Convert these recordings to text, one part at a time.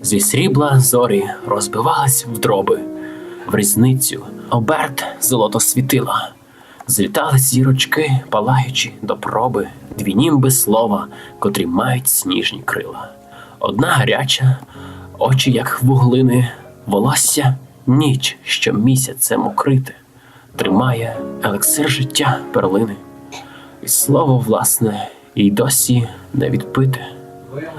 Зі срібла зорі розбивались в дроби, в різницю оберт золото світила. Злітали зірочки, палаючи до проби, дві німби слова, котрі мають сніжні крила. Одна гаряча, очі, як вуглини, волосся, ніч, що місяцем укрите, тримає елексир життя перлини. І слово, власне, і досі не відпите.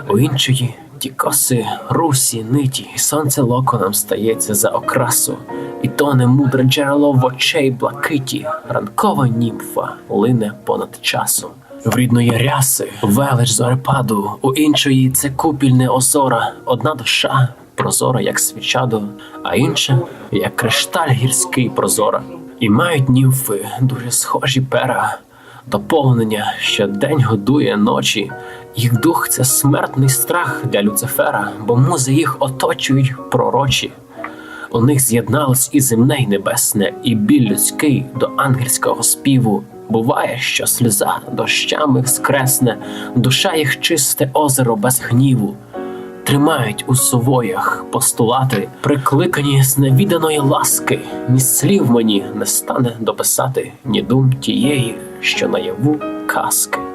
У іншої ті коси, русі, ниті, і сонце локоном стається за окрасу, і тоне мудре джерело в очей блакиті, ранкова німфа лине понад часом. В рідної ряси велич зорепаду, у іншої це купільне озора, одна душа прозора, як свічадо, а інша, як кришталь гірський прозора. І мають німфи дуже схожі пера, доповнення, що день годує ночі. Їх дух це смертний страх для Люцифера, бо музи їх оточують пророчі. У них з'єдналось і земне, і небесне, і біль людський до ангельського співу. Буває, що сльоза дощами вскресне, душа їх чисте озеро без гніву. Тримають у совоях постулати, прикликані з невіданої ласки, ні слів мені не стане дописати, ні дум тієї, що наяву казки.